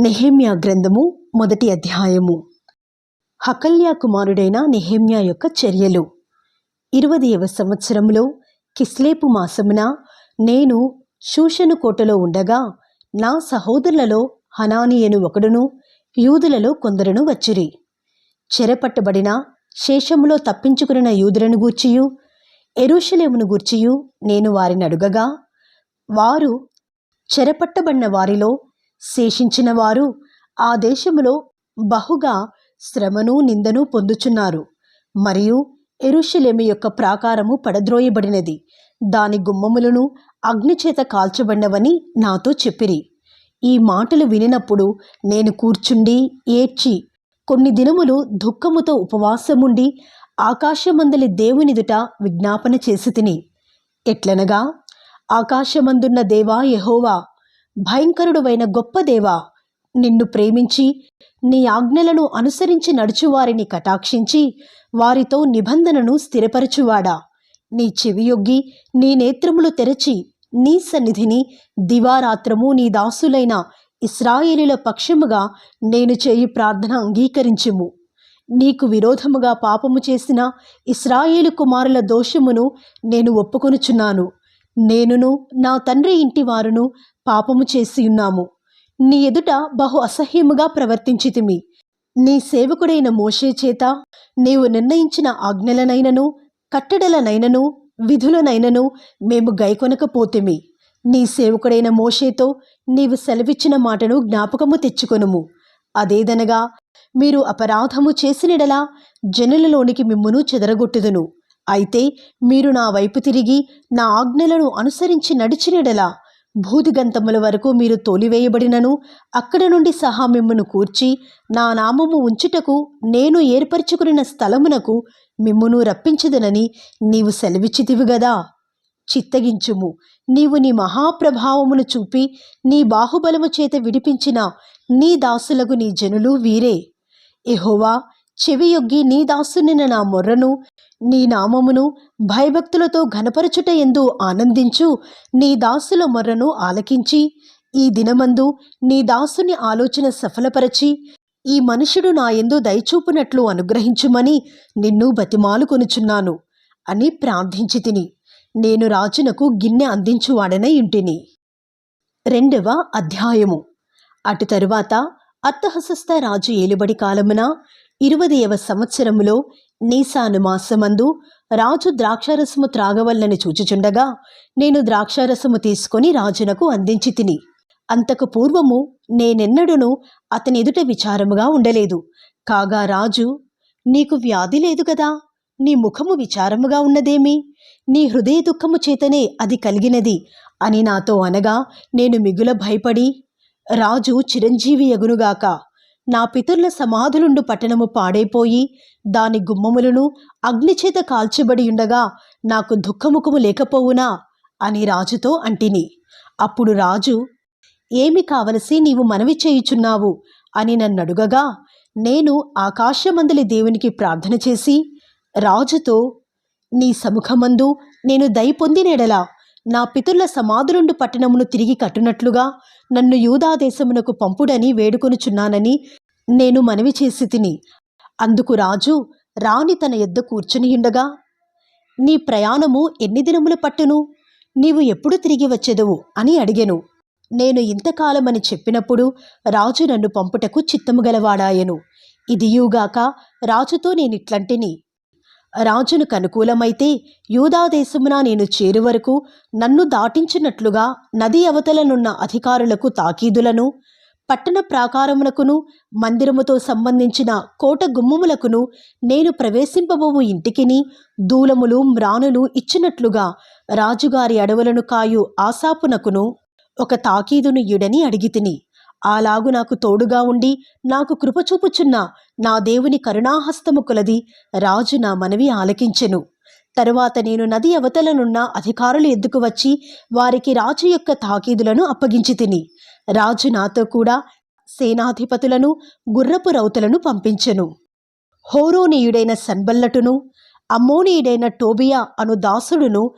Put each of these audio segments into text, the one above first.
నెహేమ్యా గ్రంథము మొదటి అధ్యాయము. హకల్యా కుమారుడైన నెహేమ్యా యొక్క చర్యలు. ఇరవదవ సంవత్సరంలో కిస్లేపు మాసమున నేను శూషను కోటలో ఉండగా నా సహోదరులలో హనానియను ఒకడును యూదులలో కొందరును వచ్చిరి. చెరపట్టబడిన శేషములో తప్పించుకున్న యూదులను గూర్చియు ఎరుషలేమును గూర్చియు నేను వారిని అడుగగా వారు చెరపట్టబడిన వారిలో శేషించిన వారు ఆ దేశములో బహుగా శ్రమను నిందను పొందుచున్నారు. మరియు ఎరుషలేము యొక్క ప్రాకారము పడద్రోయబడినది. దాని గుమ్మములను అగ్నిచేత కాల్చబడినవని నాతో చెప్పిరి. ఈ మాటలు వినినప్పుడు నేను కూర్చుండి ఏడ్చి కొన్ని దినములు దుఃఖముతో ఉపవాసముండి ఆకాశమందలి దేవునిదుట విజ్ఞాపన చేసి తిని ఎట్లనగా ఆకాశమందున్న దేవా యహోవా భయంకరుడువైన గొప్ప దేవా నిన్ను ప్రేమించి నీ ఆజ్ఞలను అనుసరించి నడుచువారిని కటాక్షించి వారితో నిబంధనను స్థిరపరచువాడా. నీ చెవియొగ్గి నీ నేత్రములు తెరచి నీ సన్నిధిని దివారాత్రము నీ దాసులైన ఇస్రాయేలీల పక్షముగా నేను చేయి ప్రార్థన అంగీకరించుము. నీకు విరోధముగా పాపము చేసిన ఇస్రాయేలు కుమారుల దోషమును నేను ఒప్పుకొనుచున్నాను. నేనును నా తండ్రి ఇంటి వారును పాపము చేసి ఉన్నాము. నీ ఎదుట బహు అసహ్యముగా ప్రవర్తించితిమి నీ సేవకుడైన మోషే చేత నీవు నిర్ణయించిన ఆజ్ఞలనైనను కట్టడలనైనను విధులనైనను మేము గైకొనకపోతిమి. నీ సేవకుడైన మోషేతో నీవు సెలవిచ్చిన మాటను జ్ఞాపకము తెచ్చుకొనుము. అదేదనగా మీరు అపరాధము చేసినడలా జనులలోనికి మిమ్మును చెదరగొట్టుదును. అయితే మీరు నా వైపు తిరిగి నా ఆజ్ఞలను అనుసరించి నడిచినడలా భూదిగంతముల వరకు మీరు తోలివేయబడినను అక్కడ నుండి సహా మిమ్మను కూర్చి నా నామము ఉంచుటకు నేను ఏర్పరచుకున్న స్థలమునకు మిమ్మును రప్పించదనని నీవు సెలవిచ్చితివి గదా. చిత్తగించుము. నీవు నీ మహాప్రభావమును చూపి నీ బాహుబలము చేత విడిపించిన నీ దాసులకు నీ జనులు వీరే. ఎహోవా చెవియొగ్గి నీ దాసునిన నా మొర్రను నీ నామమును భయభక్తులతో ఘనపరచుట ఎందు ఆనందించు. నీ దాసుల మొర్రను ఆలకించి ఈ దినమందు నీ దాసుని ఆలోచన సఫలపరచి ఈ మనుషుడు నా ఎందు దయచూపునట్లు అనుగ్రహించుమని నిన్ను బతిమాలుకొనుచున్నాను అని ప్రార్థించి తిని నేను రాజునకు గిన్నె అందించువాడనై ఇంటిని రెండవ అధ్యాయము. అటు తరువాత అత్తహసస్త రాజు ఏలుబడి కాలమున ఇరువదయవ సంవత్సరములో నీసాను మాసమందు రాజు ద్రాక్షారసము త్రాగవల్లని చూచుచుండగా నేను ద్రాక్షారసము తీసుకొని రాజునకు అందించి తిని. అంతకు పూర్వము నేనెన్నడూను అతని ఎదుట విచారముగా ఉండలేదు. కాగా రాజు నీకు వ్యాధి లేదు కదా? నీ ముఖము విచారముగా ఉన్నదేమి? నీ హృదయ దుఃఖము చేతనే అది కలిగినది అని నాతో అనగా నేను మిగుల భయపడి రాజు చిరంజీవి ఎగునుగాక నా పితరుల సమాధులుండు పట్టణము పాడైపోయి దాని గుమ్మములను అగ్నిచేత కాల్చబడి ఉండగా నాకు దుఃఖముఖము లేకపోవునా? అని రాజుతో అంటిని. అప్పుడు రాజు ఏమి కావలసి నీవు మనవి చేయుచున్నావు? అని నన్నడుగగా నేను ఆకాశమందలి దేవునికి ప్రార్థన చేసి రాజుతో నీ సముఖమందు నేను దయ పొందినేడలా నా పితరుల సమాధులుండు పట్టణమును తిరిగి కట్టునట్లుగా నన్ను యూదాదేశమునకు పంపుడని వేడుకొనుచున్నానని నేను మనవి చేసి తిని. అందుకు రాజు రాణి తన ఎద్ద కూర్చునియుండగా నీ ప్రయాణము ఎన్ని దినములు పట్టును? నీవు ఎప్పుడు తిరిగి వచ్చెదవు? అని అడిగెను. నేను ఇంతకాలమని చెప్పినప్పుడు రాజు నన్ను పంపుటకు చిత్తము గలవాడాయెను. ఇదియుగాక రాజుతో నేనిట్లంటిని. రాజునకు అనుకూలమైతే యూదాదేశమున నేను చేరు వరకు నన్ను దాటించినట్లుగా నది అవతలనున్న అధికారులకు తాకీదులను పట్టణ ప్రాకారమునకును మందిరముతో సంబంధించిన కోట గుమ్మములకును నేను ప్రవేశింపబోవు ఇంటికిని దూలములు మ్రానులు ఇచ్చినట్లుగా రాజుగారి అడవులను కాయు ఆశాపునకును ఒక తాకీదును యుడని అడిగితిని. అలాగు నాకు తోడుగా ఉండి నాకు కృపచూపుచున్న నా దేవుని కరుణాహస్తము కొలది రాజు నా మనవి ఆలకించెను. తరువాత నేను నది అవతలనున్న అధికారులు ఎద్దుకు వచ్చి వారికి రాజు యొక్క తాకీదులను అప్పగించి తిని రాజు నాతో కూడా సేనాధిపతులను గుర్రపు రౌతులను పంపించెను. హోరోనీయుడైన సన్బల్లటును అమ్మోనీయుడైన టోబియా అను దాసుడును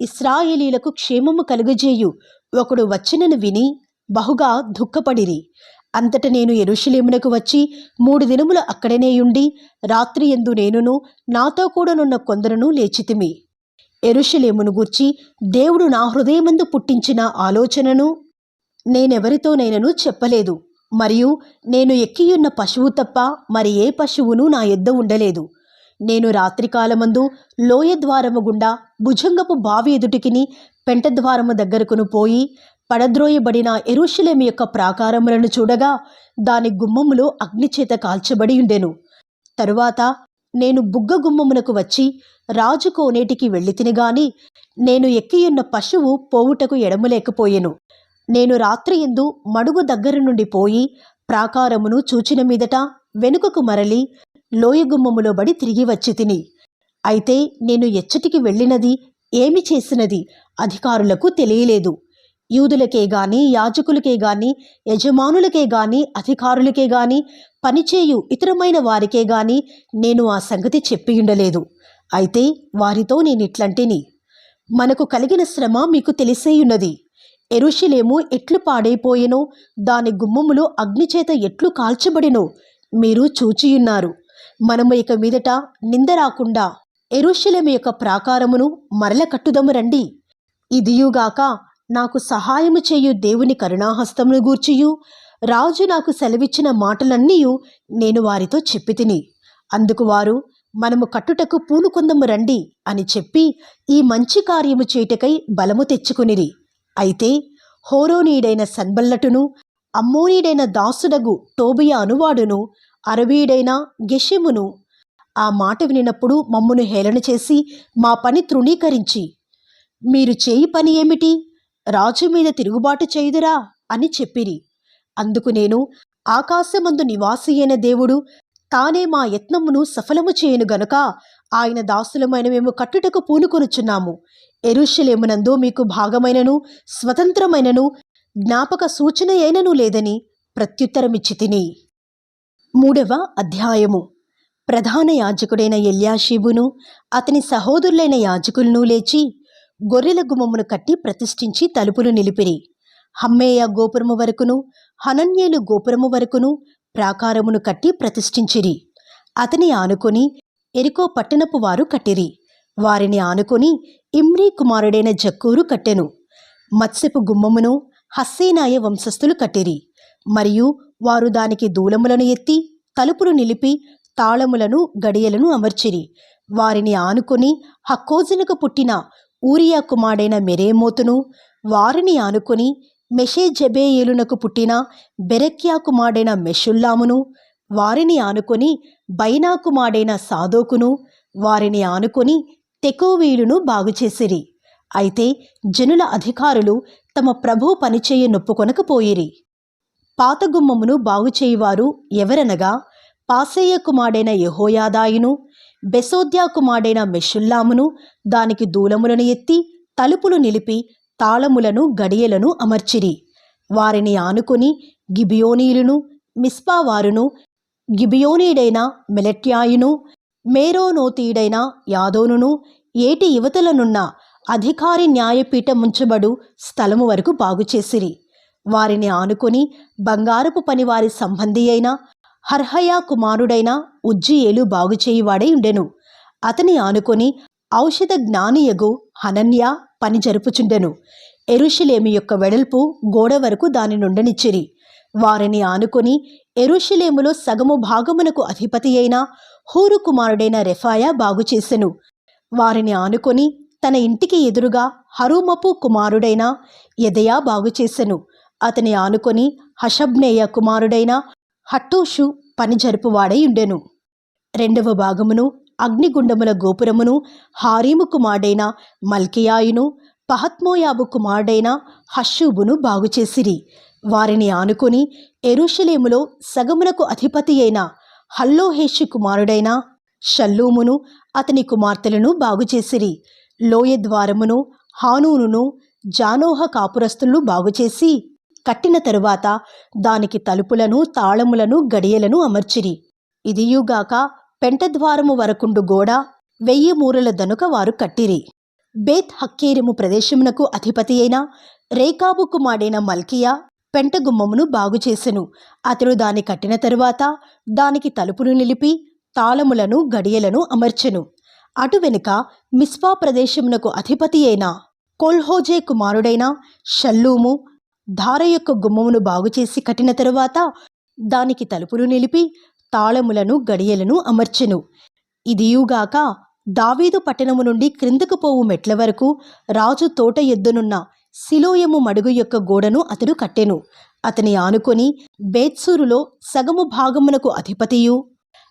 ఇస్రాయేలీలకు క్షేమము కలుగజేయు ఒకడు వచ్చినను విని బహుగా దుఃఖపడిరి. అంతట నేను ఎరుషులేమునకు వచ్చి మూడు దినములు అక్కడనే ఉండి రాత్రి ఎందు నేనును నాతో కూడానున్న కొందరును లేచితిమి. ఎరుషలేమును గూర్చి దేవుడు నా హృదయమందు పుట్టించిన ఆలోచనను నేనెవరితోనైనను చెప్పలేదు. మరియు నేను ఎక్కియున్న పశువు తప్ప మరి ఏ పశువును నా యొద్ద ఉండలేదు. నేను రాత్రికాలమందు లోయ ద్వారము గుండా భుజంగపు బావి ఎదుటికిని పెంట ద్వారము దగ్గరకును పోయి పడద్రోయబడిన ఎరుషలేము యొక్క ప్రాకారములను చూడగా దాని గుమ్మములో అగ్నిచేత కాల్చబడి ఉండెను. తరువాత నేను బుగ్గ గుమ్మమునకు వచ్చి రాజు కోనేటికి వెళ్ళి తినగాని నేను ఎక్కియున్న పశువు పోవుటకు ఎడమలేకపోయెను. నేను రాత్రి ఎందు మడుగు దగ్గర నుండి పోయి ప్రాకారమును చూచిన మీదట వెనుకకు మరలి లోయగుమ్మములో బడి తిరిగి వచ్చి తిని అయితే నేను ఎచ్చటికి వెళ్ళినది ఏమి చేసినది అధికారులకు తెలియలేదు. యూదులకే గాని యాజకులకే గాని యజమానులకే గాని అధికారులకే గాని పనిచేయు ఇతరమైన వారికే గాని నేను ఆ సంగతి చెప్పియుండలేదు అయితే వారితో నేనిట్లంటిని మనకు కలిగిన శ్రమ మీకు తెలిసేయున్నది. ఎరుషలేము ఎట్లు పాడైపోయెనో దాని గుమ్మములు అగ్నిచేత ఎట్లు కాల్చబడినో మీరు చూచియున్నారు. మనము ఇక మీదట నింద రాకుండా ఎరుషలేము యొక్క ప్రాకారమును మరల కట్టుదము రండి. ఇదియుగాక నాకు సహాయము చేయు దేవుని కరుణాహస్తమును గూర్చియు రాజు నాకు సెలవిచ్చిన మాటలన్నీ నేను వారితో చెప్పి తిని అందుకు వారు మనము కట్టుటకు పూనుకొందము రండి అని చెప్పి ఈ మంచి కార్యము చేయుటకై బలము తెచ్చుకునిరి. అయితే హోరోనీడైన సన్బల్లటును అమ్మోనీడైన దాసుడగు టోబియా అనువాడును అరవీడైన గెషెమును ఆ మాట వినినప్పుడు మమ్మును హేళన చేసి మా పని తృణీకరించి మీరు చేయి పని ఏమిటి? రాజు మీద తిరుగుబాటు చేయుదురా అని చెప్పిరి. అందుకు నేను ఆకాశమందు నివాసి అయిన దేవుడు తానే మా యత్నమును సఫలము చేయను గనుక ఆయన దాసులమైన మేము కట్టుటకు పూనుకొనుచున్నాము. ఎరుషలేమునందు మీకు భాగమైనను స్వతంత్రమైనను జ్ఞాపక సూచన అయినను లేదని ప్రత్యుత్తరమిచ్చి తిని. మూడవ అధ్యాయము. ప్రధాన యాజకుడైన ఎల్యాషీబును అతని సహోదరులైన యాజకులను లేచి గొర్రెల గుమ్మమును కట్టి ప్రతిష్ఠించి తలుపులు నిలిపిరి. హమ్మేయ గోపురము వరకును హనన్యేలు గోపురము వరకును ప్రాకారమును కట్టి ప్రతిష్ఠించిరి. అతని ఆనుకొని ఎరికో పట్టణపు వారు కట్టిరి. వారిని ఆనుకొని ఇమ్రీ కుమారుడైన జక్కూరు కట్టెను. మత్స్యపు గుమ్మమును హస్సేనాయ వంశస్థులు కట్టిరి. మరియు వారు దానికి దూలములను ఎత్తి తలుపులు నిలిపి తాళములను గడియలను అమర్చిరి. వారిని ఆనుకొని హక్కోజునకు పుట్టిన ఊరియా కుమారుడైన మెరేమోతును వారిని ఆనుకొని మెషేజబేయేలునకు పుట్టిన బెరక్యా కుమారుడైన మెషుల్లామును వారిని ఆనుకొని బైనా కుమారుడైన సాదోకును వారిని ఆనుకొని తెకోవీలును బాగుచేసిరి. అయితే జనుల అధికారులు తమ ప్రభు పనిచేయ నొప్పుకొనకపోయిరి పాత గుమ్మమును బాగుచేయువారు ఎవరనగా పాసేయ కుమారుడైన యహోయాదాయును బెసోద్యా కుమారుడైన మెషుల్లామును దానికి దూలములను ఎత్తి తలుపులు నిలిపి తాళములను గడియలను అమర్చిరి. వారిని ఆనుకొని గిబియోనీయులను మిస్పావారును గిబియోనీడైన మెలెట్యాయును మేరోనోతీయుడైన యాదోనును ఏటి యువతలనున్న అధికారి న్యాయపీఠముంచబడు స్థలము వరకు బాగుచేసిరి. వారిని ఆనుకొని బంగారపు పనివారి సంబంధి అయిన హర్హయా కుమారుడైన ఉజ్జియేలు బాగుచేయువాడై ఉండెను. అతని ఆనుకొని ఔషధ జ్ఞానియగు హనన్య పని జరుపుచుండెను. ఎరుషలేమి యొక్క వెడల్పు గోడ వరకు దాని నుండనిచ్చిరి. వారిని ఆనుకొని ఎరుషలేములో సగము భాగమునకు అధిపతి అయిన హూరు కుమారుడైన రెఫాయా బాగుచేసెను. వారిని ఆనుకొని తన ఇంటికి ఎదురుగా హరూమపు కుమారుడైన ఎదయా బాగుచేసెను. అతని ఆనుకొని హషబ్నేయ కుమారుడైన హట్టూషు పని జరుపువాడై ఉండెను. రెండవ భాగమును అగ్నిగుండముల గోపురమును హారీము కుమారుడైన మల్కియాయును పహత్మోయాబు కుమారుడైన హషూబును బాగుచేసిరి. వారిని ఆనుకొని ఎరుషలేములో సగమునకు అధిపతి అయిన హల్లోహేషు కుమారుడైన షల్లూమును అతని కుమార్తెలను బాగుచేసిరి. లోయ ద్వారమును హానూనును జానోహ కాపురస్తులను బాగుచేసి కట్టిన తరువాత దానికి తలుపులను తాళములను గడియలను అమర్చిరి. ఇదియుగాక పెంటద్వారము వరకుండు గోడ వెయ్యి మూరల దనుక వారు కట్టిరి. బేత్ హక్కేరిము ప్రదేశమునకు అధిపతి అయిన రేకాబు కుమాడైన మల్కియా పెంట గుమ్మమును బాగు చేసెను. అతడు దాన్ని కట్టిన తరువాత దానికి తలుపులు నిలిపి తాళములను గడియలను అమర్చెను. అటు వెనుక మిస్పా ప్రదేశమునకు అధిపతి అయిన కొల్హోజే కుమారుడైన షల్లూము ధార యొక్క గుమ్మమును బాగుచేసి కట్టిన తరువాత దానికి తలుపులు నిలిపి తాళములను గడియలను అమర్చెను. ఇదియుగాక దావీదు పట్టణము నుండి క్రిందకు పోవు మెట్ల వరకు రాజు తోట ఎద్దునున్న శిలోయము మడుగు యొక్క గోడను అతడు కట్టెను. అతని ఆనుకొని బేత్సూరులో సగము భాగమునకు అధిపతియు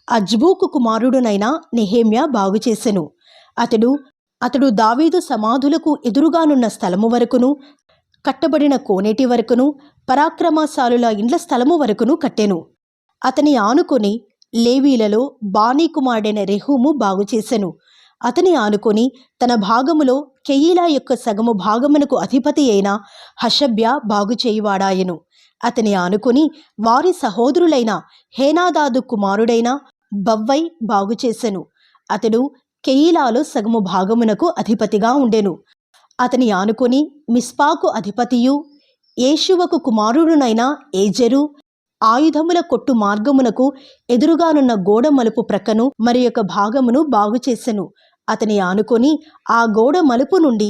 అజ్బూకు కుమారుడునైన నెహేమ్యా బాగుచేసెను అతడు అతడు దావీదు సమాధులకు ఎదురుగానున్న స్థలము వరకును కట్టబడిన కోనేటి వరకును పరాక్రమశాలుల ఇండ్ల స్థలము వరకును కట్టెను. అతని ఆనుకొని లేవీలలో బానీ కుమారుడైన రెహూము బాగుచేసెను అతని ఆనుకొని తన భాగములో కెయీలా యొక్క సగము భాగమునకు అధిపతి అయిన హషభ్య బాగుచేయువాడాయెను అతని ఆనుకొని వారి సహోదరులైన హేనాదాదు కుమారుడైన బవ్వై బాగుచేసెను అతడు కెయీలాలో సగము భాగమునకు అధిపతిగా ఉండెను. అతని ఆనుకొని మిస్పాకు అధిపతియు యేషువకు కుమారుడునైన ఏజరు ఆయుధముల కొట్టు మార్గమునకు ఎదురుగానున్న గోడ మలుపు ప్రక్కను మరి యొక్క భాగమును బాగుచేసెను అతని ఆనుకొని ఆ గోడ మలుపు నుండి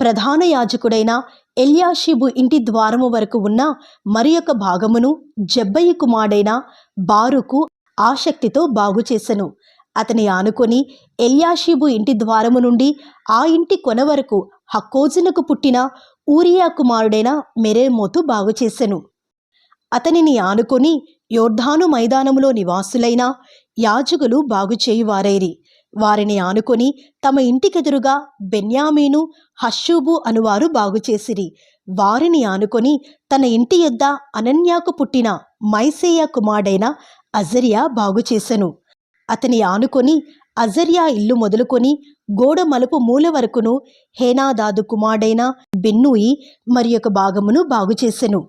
ప్రధాన యాజకుడైన ఎల్యాషిబు ఇంటి ద్వారము వరకు ఉన్న మరి యొక్క భాగమును జబ్బయ్య కుమారుడైన బారుకు ఆసక్తితో బాగుచేసెను అతని ఆనుకొని ఎల్యాషీబు ఇంటి ద్వారము నుండి ఆ ఇంటి కొన వరకు హక్కోజునకు పుట్టిన ఊరియా కుమారుడైన మెరేమోతు బాగుచేసెను అతనిని ఆనుకొని యోర్ధాను మైదానములో నివాసులైన యాజకులు బాగుచేయువారైరి వారిని ఆనుకొని తమ ఇంటికెదురుగా బెన్యామీను హషూబు అనువారు బాగుచేసిరి వారిని ఆనుకొని తన ఇంటి యొద్ద అనన్యాకు పుట్టిన మైసేయ కుమారుడైన అజరియా బాగుచేసెను అతని ఆనుకొని అజర్యా ఇల్లు మొదలుకొని గోడ మలుపు మూల వరకును హేనాదాదు కుమారుడైన బిన్నుయి మరి యొక్క భాగమును బాగుచేసెను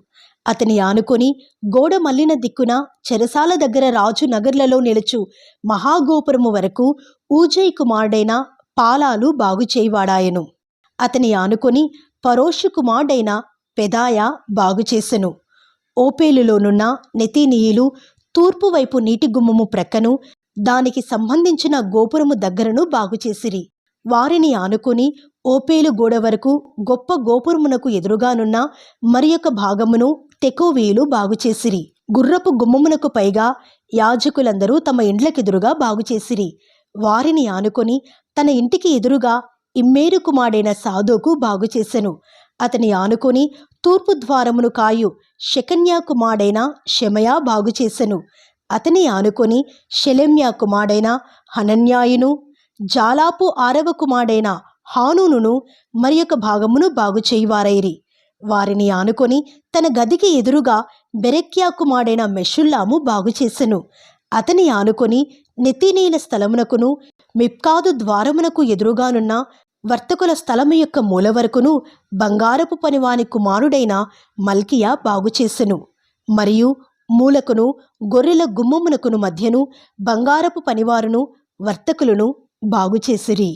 అతని ఆనుకొని గోడ మల్లిన దిక్కున చెరసాల దగ్గర రాజు నగర్లలో నిలుచు మహాగోపురము వరకు ఊజయ్ కుమారుడైన పాలాలు బాగుచేయవాడాయెను అతని ఆనుకొని పరోషు కుమారుడైన పెదాయ బాగుచేసెను ఓపేలులోనున్న నెతీనీయులు తూర్పు వైపు నీటి గుమ్మము ప్రక్కను దానికి సంబంధించిన గోపురము దగ్గరను బాగుచేసిరి వారిని ఆనుకొని ఓపేలు గోడ వరకు గొప్ప గోపురమునకు ఎదురుగానున్న మరి యొక్క భాగమును తెకోవీయులు బాగుచేసిరి గుర్రపు గుమ్మమునకు పైగా యాజకులందరూ తమ ఇండ్లకెదురుగా బాగుచేసిరి వారిని ఆనుకొని తన ఇంటికి ఎదురుగా ఇమ్మేరు కుమారుడైన సాధోకు బాగుచేసెను అతని ఆనుకొని తూర్పు ద్వారమును కాయు శకన్యా కుమారుడైన షెమయా బాగుచేసెను అతని ఆనుకొని షెలెమ్యా కుమారుడైన హనన్యాయును జాలాపు ఆరవ కుమారుడైన హానూనును మరి యొక్క భాగమును బాగు చేయువారైరి. వారిని ఆనుకొని తన గదికి ఎదురుగా బెరెక్యా కుమారుడైన మెషుల్లాము బాగు చేసెను. అతని ఆనుకొని నెత్తినీల స్థలమునకును మిప్కాదు ద్వారమునకు ఎదురుగానున్న వర్తకుల స్థలము యొక్క మూల వరకును బంగారపు పనివాని కుమారుడైన మల్కియా బాగు చేసెను. మరియు మూలకును గొర్రెల గుమ్మమునకును మధ్యను బంగారపు పనివారును వర్తకులను బాగుచేసిరి.